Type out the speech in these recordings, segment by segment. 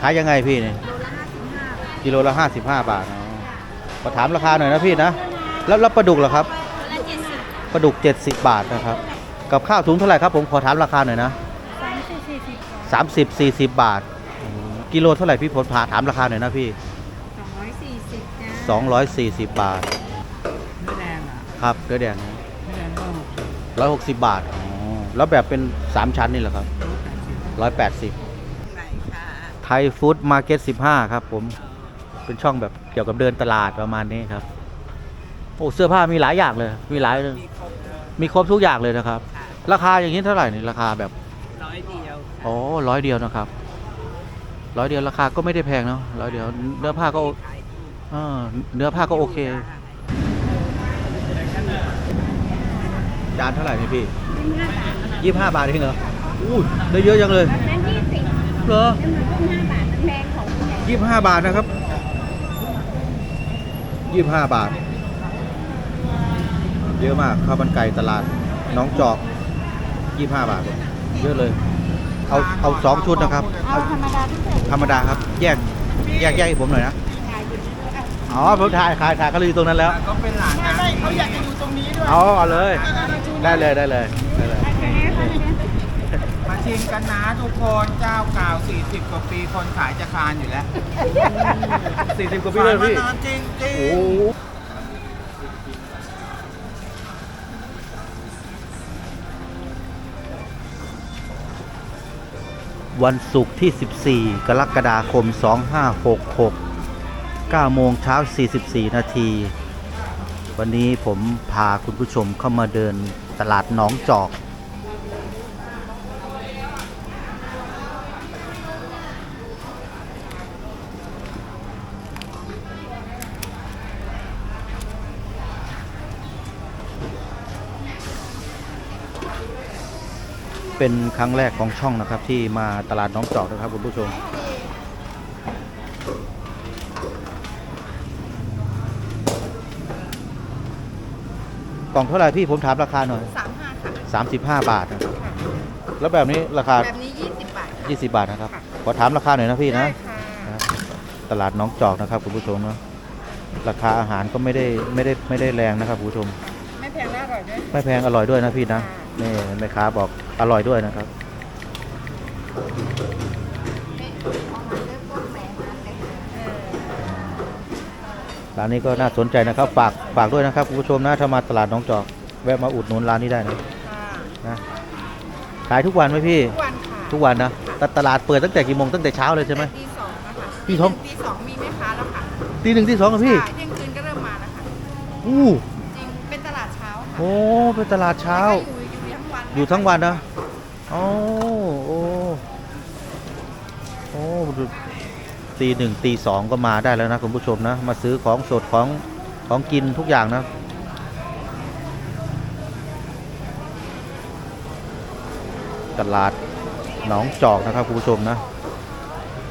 ขายยังไงพี่เนี่ยโลละห้าสิบห้าบาทกิโลละ55บาทอ๋อขอถามราคาหน่อยนะพี่นะ แล้วแล้วปลาดุกเหรอครับโลละเจ็ดสิบปลาดุก70บาทนะครับ กับข้าวถุงเท่าไหร่ครับผมขอถามราคาหน่อยนะสามสิบสี่สิบ30 40บาทอืมกิโลเท่าไหร่พี่ผลพาถามราคาหน่อยนะพี่สองร้อยสี่สิบจ้า240บาทไม่แดงอะครับเกลือแดงไม่แดงก็หกสิบร้อยหกสิบบาทอ๋อแล้วแบบเป็น3ชั้นนี่เหรอครับแปดสิบร้อยแปดสิบไหนค่ะไทยฟู้ดมาร์เก็ตสิบห้าครับ ผมเป็นช่องแบบเกี่ยวกับเดินตลาดประมาณนี้ครับโอ้เสื้อผ้ามีหลายอย่างเลย มีหลายมีครบมีครบทุกอย่างเลยนะครับค่ะราคาอย่างนี้เท่าไหร่นี่ราคาแบบร้อยเดียวอ๋อร้อยเดียวนะครับร้อยเดียวราคาก็ไม่ได้แพงเนาะร้อยเดียวเนื้อผ้าก็โอขายดีอ่าเนื้อผ้าก็โอเคจานเท่าไหร่นี่พี่ยี่ห้าบาทเองเหรออู้ยได้เยอะจังเลยนั้นยี่สิบ เหรอแล้วมันก็ห้าบาทมันแพงของผู้ใหญ่ยี่ห้าบาทนะครับยี่ห้าบาท เยอะมากข้าวมันไก่ตลาดน้องจอกยี่ห้าบาทเลยเยอะเลย เอาเอาสองชุดนะครับ เอาธรรมดาพิเศษธรรมดาครับ แยกแยกแยกให้ผมหน่อยนะขายอยู่ที่อะอ๋อผมถ่ายถ่ายถ่ายเขาเลยอยู่ตรงนั้นแล้วก็เป็นหลานนะเขาอยากจะอยู่ตรงนี้ด้วยเอาเอาเลย ได้เลยได้เลยได้เลยมา ชิมกันนะทุกคนเจ้าเก่า40 กว่าปีคนขายจะคานอยู่แล้วสี่สิบกว่าปีเลยพี่ขายมานานจริงจริงโอ้โหวันศุกร์ที่ 14 กรกฎาคม 2566 9 โมงเช้า 44 นาที วันนี้ผมพาคุณผู้ชมเข้ามาเดินตลาดหนองจอก เป็นครั้งแรกของช่องนะครับที่มาตลาดหน้องจอกนะครับคุณผู้ชมกล่องเท่าไหร่พี่ผมถามราคาหน่อย สามห้าค่ะ35 บาทนะครับแล้วแบบนี้ราคา แบบนี้ยี่สิบบาท20 บาทนะครับขอถามราคาหน่อยนะพี่นะ ได้ค่ะนะตลาดหน้องจอกนะครับคุณผู้ชมเนาะราคาอาหารก็ไม่ได้ไม่ได้ไม่ได้แรงนะครับคุณผู้ชม ไม่แพงและอร่อยด้วย ไม่แพงอร่อยด้วยนะพี่นะค่ะนี่แม่ค้าบอก อร่อยด้วยนะครับ ร้านนี้ก็น่าสนใจนะครับ ฝากฝากด้วยนะครับคุณผู้ชมนะถ้ามาตลาดหน้องจอก แวะมาอุดหนุนร้านนี้ได้นะค่ะนะขายทุกวันไหมพี่ ทุกวันค่ะ ทุกวันนะแต่ตลาดเปิดตั้งแต่กี่โมงตั้งแต่เช้าเลยใช่ไหมตีสองนะคะตีสองตีสองมีแม่ค้าแล้วค่ะตีหนึ่งที่สองครับพี่ค่ะเที่ยงคืนก็เริ่มมาแล้วค่ะอู้จริงเป็นตลาดเช้าค่ะโอ้เป็นตลาดเช้าแล้วก็อยู่อยู่ทั้งวันอยู่ทั้งวันนะ โอ้โอ้โอ้ดูตีหนึ่งตีสองก็มาได้แล้วนะคุณผู้ชมนะ มาซื้อของสดของของกินทุกอย่างนะตลาดหนองจอกนะครับคุณผู้ชมนะ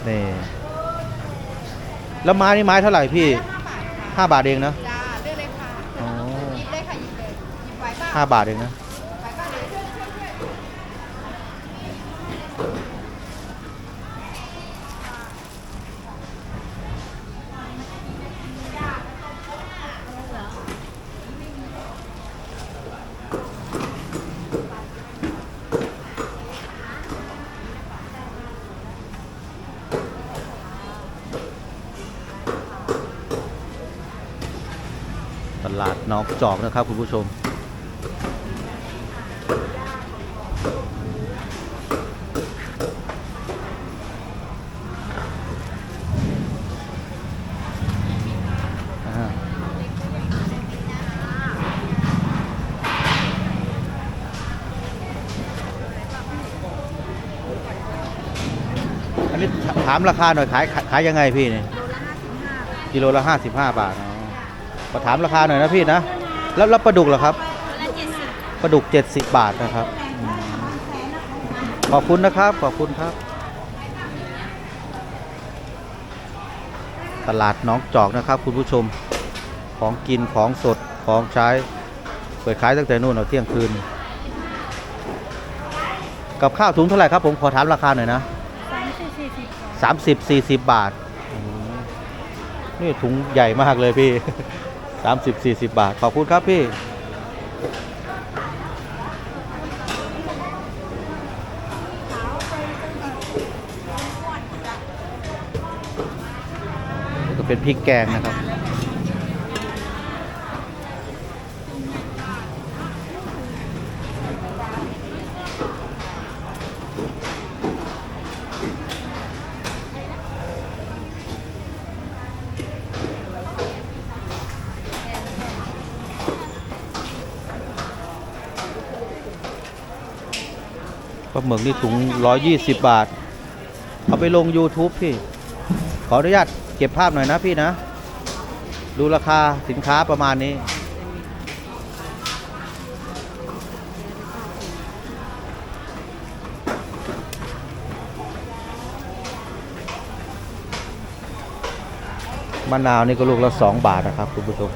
นี่แล้วไม้นี่ไม้เท่าไหร่พี่ห้าบาทค่ะห้าบาทเองนะจ้าเลือกเลยค่ะอ๋อหยิบเลยค่ะหยิบเลยหยิบไว้บ้างห้าบาทเองนะ จอ2นะครับคุณผู้ชม อันนี้ถามราคาหน่อยขายขายยังไงพี่เนี่ยกิโลละห้าสิบห้าทอ๋อขอถามราคาหน่อยนะพี่นะ แล้วแล้วปลาดุกเหรอครับโลละเจ็ดสิบปลาดุก 70 บาทนะครับอืมขอบคุณนะครับ ขอบคุณครับ ตลาดน้องจอกนะครับ คุณผู้ชมของกินของสดของใช้เปิดขายตั้งแต่นู่นเอาเที่ยงคืน กับข้าวถุงเท่าไหร่ครับผมขอถามราคาหน่อยนะสามสิบสี่สิบสามสิบสี่สิบบาทอืมนี่ถุงใหญ่มากเลยพี่ สามสิบสี่สิบบาท ขอบคุณครับพี่นี่ ก็เป็นพริกแกงนะครับ ปลาหมึกนี่ถุง 120 บาท เอาไปลง YouTube พี่ ขออนุญาตเก็บภาพหน่อยนะพี่นะ ดูราคาสินค้าประมาณนี้ มะนาวนี่ก็ลูกละ 2 บาทนะครับคุณผู้ชม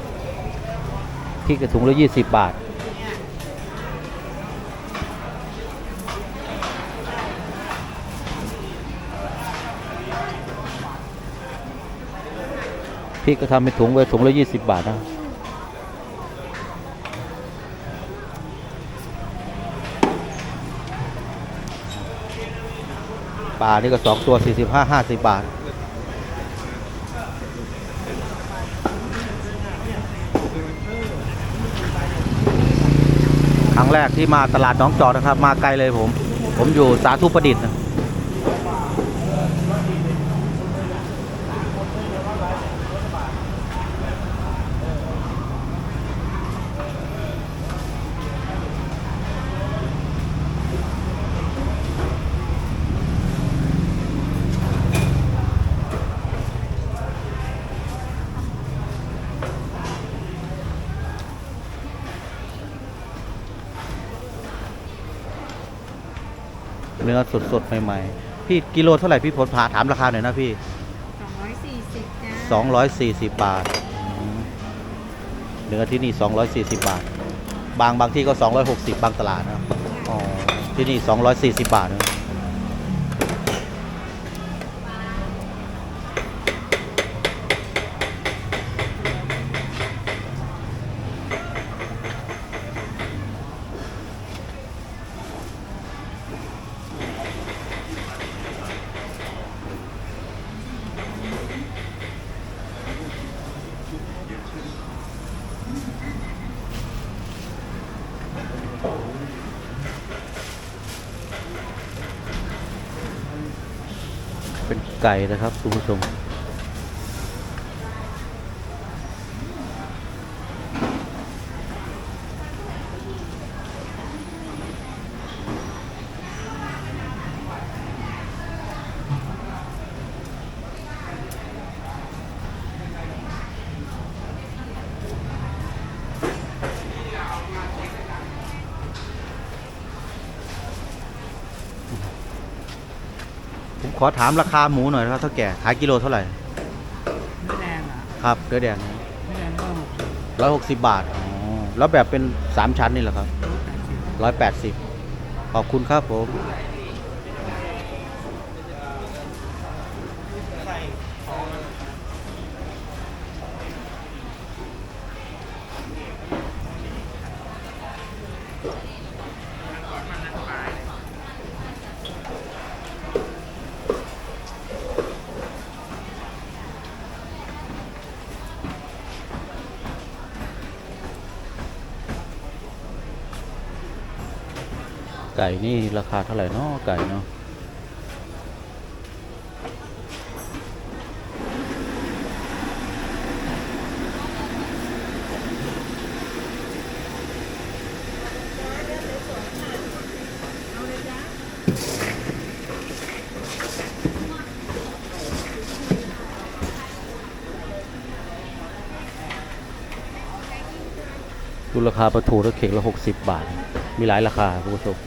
พริกกระถุงละ 20 บาท พี่ก็ทำเป็นถุงไว้ถุงละยี่สิบบาทนะปลานี่ก็สองตัวสี่สิบห้าห้าสิบบาทครั้งแรกที่มาตลาดน้องจอกนะครับ มาไกลเลยผม ผมอยู่สาธุประดิษฐ์นะ เนื้อสดๆใหม่ๆ พี่กิโลเท่าไหร่พี่ผลผาถามราคาหน่อยนะพี่สองร้อยสี่สิบจ้า240 บาทอืมเนื้อที่นี่ 240 บาท บางบางที่ก็ 260 บางตลาดนะอ๋อที่นี่ 240 บาทนะเป็น ไก่นะครับคุณผู้ชม อถามราคาหมูหน่อยนะครับเท่าแก่ขายกิโลเท่าไหร่ไม่แดงอะครับเกลือแดงไม่แดงก็หกสิบร้อยหกสิบบาทอ๋อแล้วแบบเป็นสามชั้นนี่เหรอครับแปดสิบร้อยแปดสิบขอบคุณครับผม ก่นี่ราคาเท่าไหร่เนาะไก่เนาะดูราคาปลาทูแล้วเข่งละหกสิบบาท มีหลายราคาคุณผู้ชม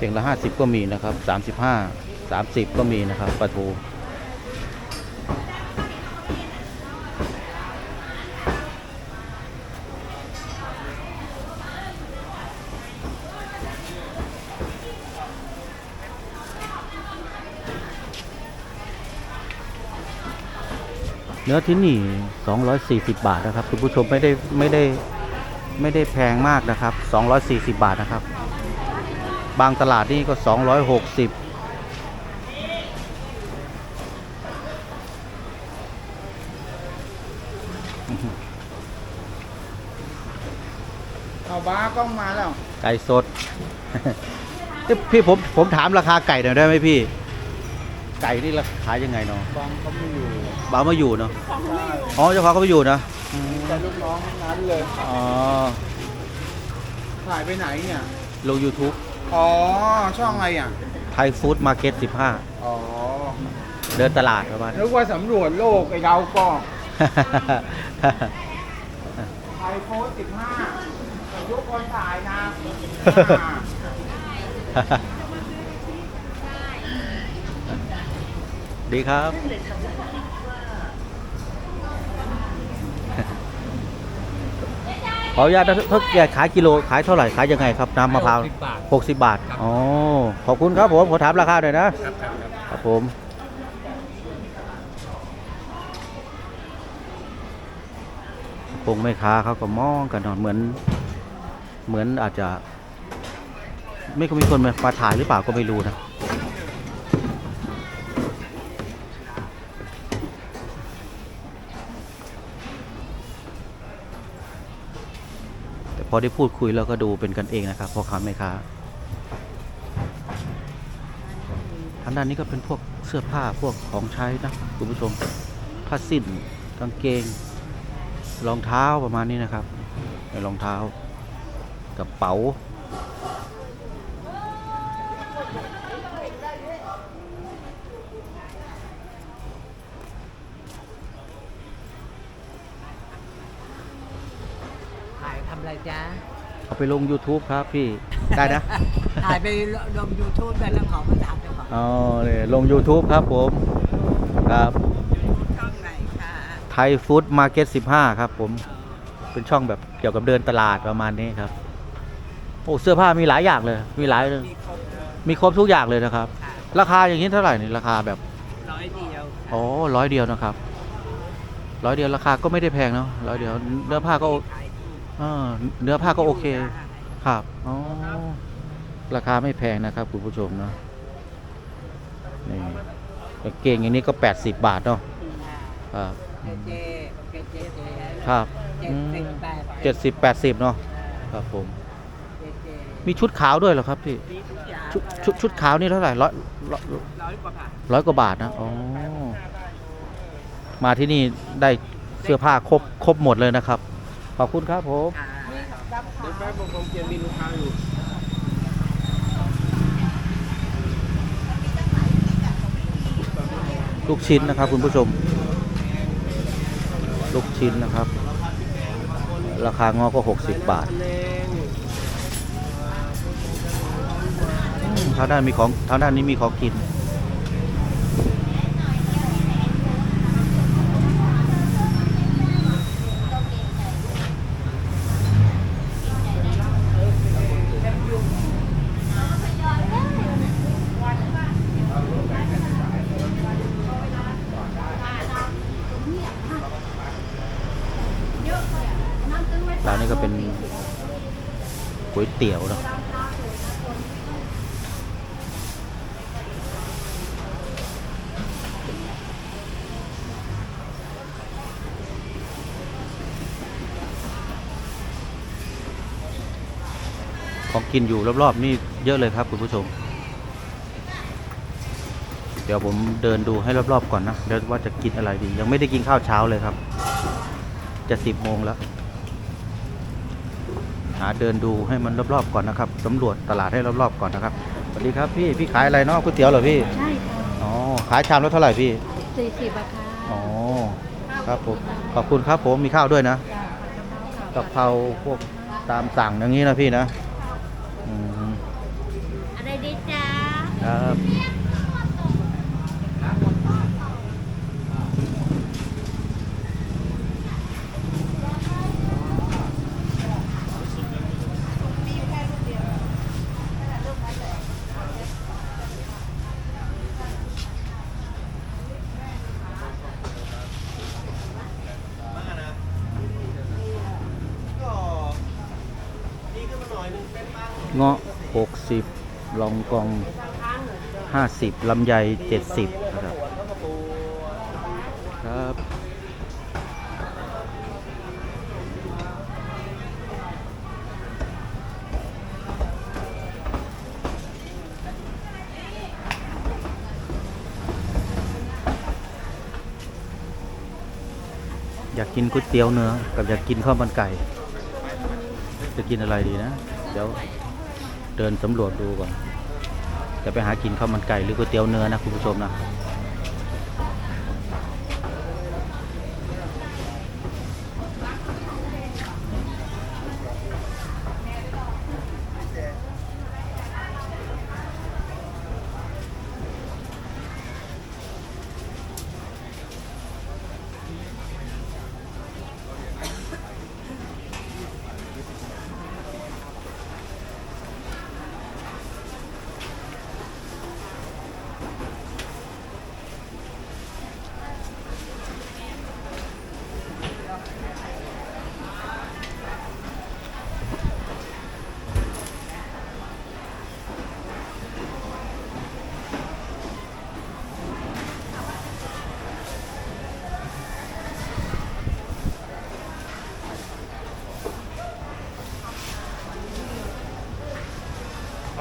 เพียงละห้าสิบก็มีนะครับสามสิบห้าสามสิบก็มีนะครับปลาทูเนื้อที่นี่ 240 บาทนะครับ คุณผู้ชมไม่ได้ไม่ได้ไม่ได้แพงมากนะครับ 240 บาทนะครับ บางตลาดนี่ก็ 260เอาบ้ากล้องมาแล้ว ไก่สดเอ้ยพี่ผมผมถามราคาไก่หน่อยได้ไหมพี่ ไก่นี่ราคายังไงเนาะบางเขาไม่อยู่บ่าวมาอยู่เนาะใช่อ๋อเจ้าของเขาไม่อยู่นะอืมแต่ลูกน้องทั้งนั้นเลยอ๋อถ่ายไปไหนเนี่ย ลง YouTube อ๋อ ช่องอะไรอะ ไทยฟู้ดมาร์เก็ตอ๋อ 15 เดินตลาดประมาณ นึกว่าสำรวจโลกไอ้เราก็ไทยโพสสิบห้าทุกคนถ่ายนะอ่าดีครับ ขออนุญาตนะถ้าแกขายกิโลขายเท่าไหร่ขายยังไงครับน้ำมะพร้าว60บาท60บาทอ๋อขอบคุณครับผมขอถามราคาหน่อยนะครับครับครับครับผมคงไม่ค้าเขาก็มองกันเนอะเหมือน เหมือนอาจจะ ไม่ก็มีคนมามาถ่ายหรือเปล่าก็ไม่รู้นะ พอได้พูดคุยแล้วก็ดูเป็นกันเองนะครับพ่อค้าแม่ค้าทางด้านนี้ก็เป็นพวกเสื้อผ้าพวกของใช้นะคุณผู้ชมผ้าสิ้นกางเกง รองเท้าประมาณนี้นะครับรองเท้ากระเป๋า ถ่ายทำอะไรจ๊ะ เอา ไปลง YouTube ครับพี่ ได้นะ ถ่ายไปลงยูทูบแล้วขอมาถามเจ้าของอ๋อเนี่ยลง YouTube ครับผม ครับ ช่องไหนคะไทยฟู้ดมาร์เก็ต15 ครับผม เป็นช่องแบบเกี่ยวกับเดินตลาดประมาณนี้ครับ โอ้เสื้อผ้ามีหลายอย่างเลย มีหลาย มีครบมีครบทุกอย่างเลยนะครับ ค่ะราคาอย่างนี้เท่าไหร่นี่ราคาแบบ ร้อยเดียวอ๋อร้อยเดียวนะครับ ร้อยเดียวราคาก็ไม่ได้แพงเนาะร้อยเดียวเนื้อผ้าก็โอขายดีเออเนื้อผ้าก็โอเค ครับ อ๋อ ราคาไม่แพงนะครับ คุณผู้ชมเนาะนี่กางเกงอย่างนี้ก็ 80 บาทเนาะ ครับ เจเจเจเจเจครับเจ็อืดมสิบแปดเจ็ดสิบแปดสิบเนาะ ครับผม เจเจมีชุดขาวด้วยเหรอครับพี่ มีทุกอย่างชุดชุดชุดขาวนี่เท่าไหร่ร้อยร้อยร้อยกว่าบาทร้อยกว่าบาทนะ อ๋อ มาที่นี่ได้เสื้อผ้าครบครบหมดเลยนะครับ ขอบคุณครับผมค่ะเดี๋ยวแป๊บผมเปลี่ยนมีลูกค้าอยู่ลูกชิ้นนะครับคุณผู้ชม ลูกชิ้นนะครับ ราคางอก็ 60 บาททางด้านมีของทางด้านนี้มีของกิน ร้านนี้ก็เป็นก๋วยเตี๋ยวเนอะของกินอยู่รอบๆนี่เยอะเลยครับคุณผู้ชม เดี๋ยวผมเดินดูให้รอบๆก่อนนะเดี๋ยวว่าจะกินอะไรดี ยังไม่ได้กินข้าวเช้าเลยครับ จะสิบโมงแล้ว หาเดินดูให้มันรอบๆก่อนนะครับสำรวจตลาดให้รอบๆก่อนนะครับสวัสดีครับพี่พี่ขายอะไรเนาะก๋วยเตี๋ยวเหรอพี่ใช่ค่ะอ๋อขายชามละเท่าไหร่พี่สี่สิบอะค่ะอ๋อครับผมขอบคุณครับผมมีข้าวด้วยนะจ้ะกะเพราพวกตามสั่งอย่างนี้นะพี่นะอืมอะไรดีจ้าครับ เงาะ 60 ลองกอง 50 ลำไย 70 นะครับ ครับอยากกินก๋วยเตี๋ยวเนื้อกับอยากกินข้าวมันไก่ จะกินอะไรดีนะ เดี๋ยวเดินสำรวจดูก่อน จะไปหากินข้าวมันไก่หรือก๋วยเตี๋ยวเนื้อนะคุณผู้ชมนะ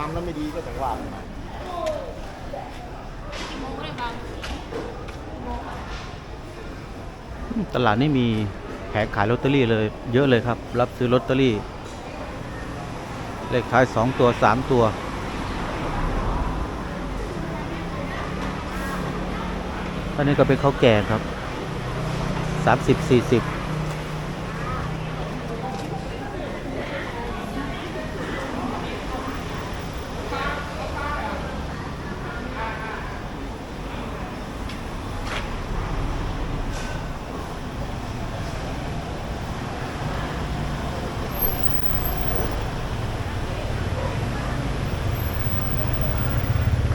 ำแล้วไม่ดีก็แต่ว่าตลาดนี่มีแผงขายลอตเตอรี่เลยเยอะเลยครับ รับซื้อลอตเตอรี่ เลขท้าย 2 ตัว 3 ตัวอันนี้ก็เป็นข้าวแกงครับ 30 40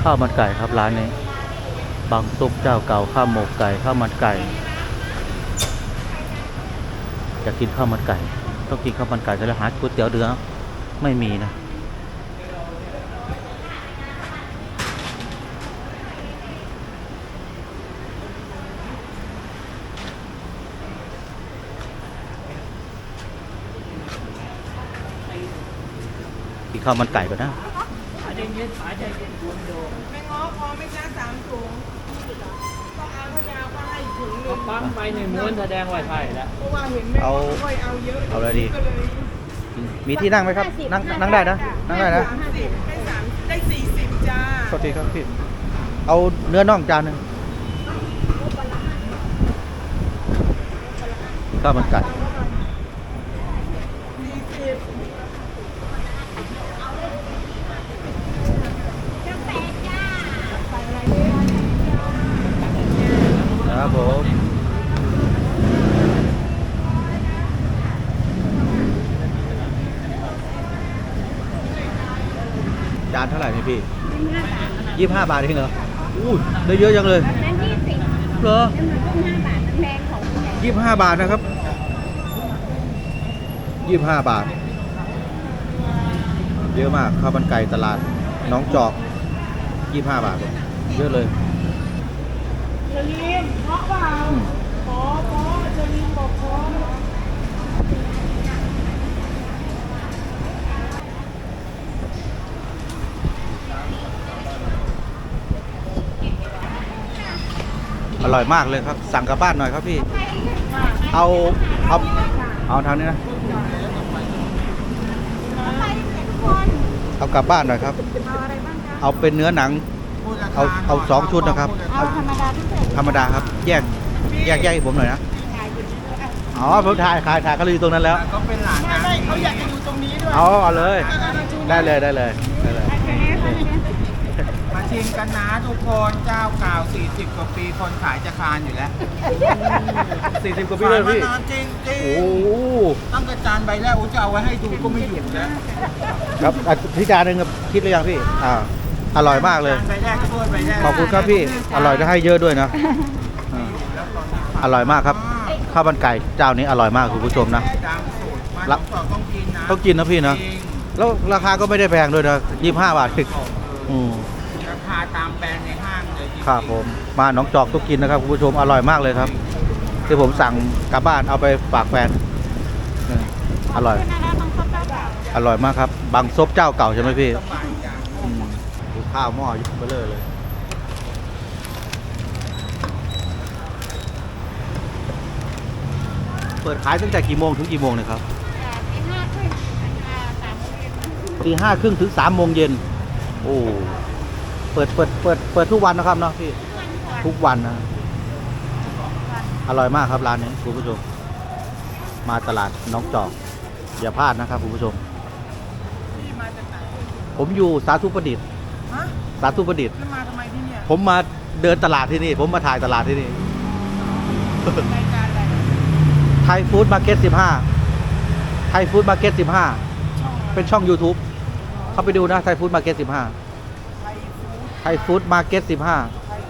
ข้าวมันไก่ครับร้านนี้ บางซุปเจ้าเก่าข้าวหมกไก่ข้าวมันไก่อยากกินข้าวมันไก่ต้องกินข้าวมันไก่แต่ละหาก๋วยเตี๋ยวเรือไม่มีนะกินข้าวมันไก่ก่อนนะ ไม่ง้อพอไม่จ้าสามถุงต้องเอาพยาก็ให้ถุงหนึ่งปั๊มไปหนึ่งม้วนแสดงว่าใช่แล้วเพราะว่าเห็นแม่เอาค่อยเอาเยอะเอาอะไรดี ก็เลยมีที่นั่งไหมครับนั่งนั่งได้นะ นั่งได้นะสามสิบได้สามได้สี่สิบจ้าสวัสดีครับพี่ เอาเนื้อน่องจานหนึ่งข้าวมันไก่ สี่สิบ นะครับผม จานเท่าไหร่เนี่ยพี่ยี่ห้าบาทเองเหรออู้ยได้เยอะจังเลยนั้นยี่สิบเหรอน้ำหนักห้าบาทน้ำแพงของผู้ใหญ่ยี่ห้าบาทนะครับยี่ห้าบาท เยอะมากข้าวมันไก่ตลาดหน้องจอกยี่ห้าบาทเลยเยอะเลยเชลีมเพราะเปล่าอืมขอขอเชลีมบอกขอ อร่อยมากเลยครับ สั่งกลับบ้านหน่อยครับพี่ เอาเอาเอาทางนี้นะ เอากลับบ้านหน่อยครับ เอาเป็นเนื้อหนังพูดรคเอาเอาสองชุดนะครับพูดาธรรมดาพิเศษธรรมดาครับ แยกแยกแยกให้ผมหน่อยนะ อ๋อผมถ่ายถ่ายถ่ายเขาอยู่ตรงนั้นแล้ว ก็เป็นหลานนะไม่เขาอยากจะดูตรงนี้ด้วย เอาเอาเลย ได้เลยได้เลยได้เลยมา ชิมกันนะทุกคนเจ้าเก่า40 กว่าปีคนขายจะคานอยู่แล้วสี่สิบกว่าปีเลยพี่ขามานานจริงจริงโอ้โหตั้งแต่จานใบแรกอูจะเอาไว้ให้ดูก็ไม่หยุดแล้วครับอะพี่จานหนึ่งครับคิดหรือยังพี่ อ่า อร่อยมากเลย จานใบแรกก็ด้วยใบแรกขอบคุณครับพี่ อร่อยได้ให้เยอะด้วยนะอ่าอร่อยมากครับ ข้าวมันไก่เจ้านี้อร่อยมากคุณผู้ชมนะตามสูตรมารับต้องต้องกินนะต้องกินนะพี่นะ จริงแล้วราคาก็ไม่ได้แพงด้วยนะยี่ห้าบาทอืมราคา ตามแบรนด์ในห้างเลยจริงๆครับผมมาหนองจอกต้องกินนะครับคุณผู้ชมอร่อยมากเลยครับ ที่ผมสั่งกลับบ้านเอาไปฝากแฟนเอออร่อย อร่อยมากครับ บางซบเจ้าเก่าใช่ไหมพี่สบายจังอืมดูข้าวหม้อยุ่งไปเลยเลย เปิดขายตั้งแต่กี่โมงถึงกี่โมงเนะครับตีห้าครึ่งอ่าสามโมงเย็นตีห้าครึ่งถึงสามโมงเย็น โอ้ เปิดเปิดเปิดเปิดทุกวันนะครับเนาะพี่ทุกวันนะอร่อยมากครับร้านนี้คุณผู้ชม มาตลาดน้องจอกอย่าพลาดนะครับคุณผู้ชม พี่มาจากไหนผมอยู่สาธุประดิษฐ์ ฮะสาธุประดิษฐ์ แล้วมาทำไมที่เนี่ยผมมาเดินตลาดที่นี่ ผมมาถ่ายตลาดที่นี่ รายการอะไรไทยฟู้ดมาร์เก็ตสิบห้าไทยฟู้ดมาร์เก็ตสิบห้าช่องอะไรเป็นช่อง YouTube เข้าไปดูนะไทยฟู้ดมาร์เก็ตสิบห้าไทยฟู้ด ไทยฟู้ดมาร์เก็ตสิบห้าไทย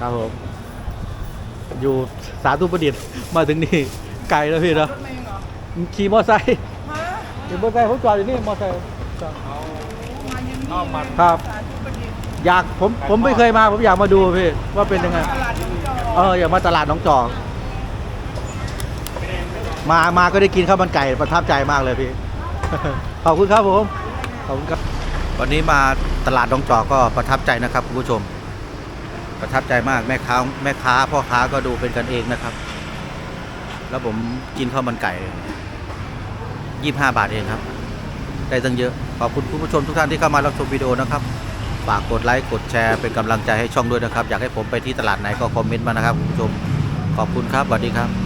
ครับผมอยู่สาธุประดิษฐ์มาถึงนี่ไกลแล้วพี่รเนาะถเมล์เหรอขี่มอไซค์ฮะขี่มอไซค์ผมจอดอยู่นี่มอไซค์จอดมายังนี่เอามาครับสาธุประดิษฐ์อยากผมผมไม่เคยมาผมอยากมาดูพี่ว่าเป็นยังไงตลาดน้องจอกเอออยากมาตลาดหน้องจอกมามาก็ได้กินข้าวมันไก่ประทับใจมากเลยพี่ ขอบคุณครับผม ขอบคุณครับ วันนี้มาตลาดหน้องจอกก็ประทับใจนะครับคุณผู้ชม ประทับใจมากแม่ค้าแม่ค้าพ่อค้าก็ดูเป็นกันเองนะครับ แล้วผมกินข้าวมันไก่ยี่ห้าบาทเองครับ ได้ตั้งเยอะ ขอบคุณคุณผู้ชมทุกท่านที่เข้ามารับชมวิดีโอนะครับ ฝากกดไลค์กดแชร์เป็นกำลังใจให้ช่องด้วยนะครับ อยากให้ผมไปที่ตลาดไหนก็คอมเมนต์มานะครับคุณผู้ชม ขอบคุณครับสวัสดีครับ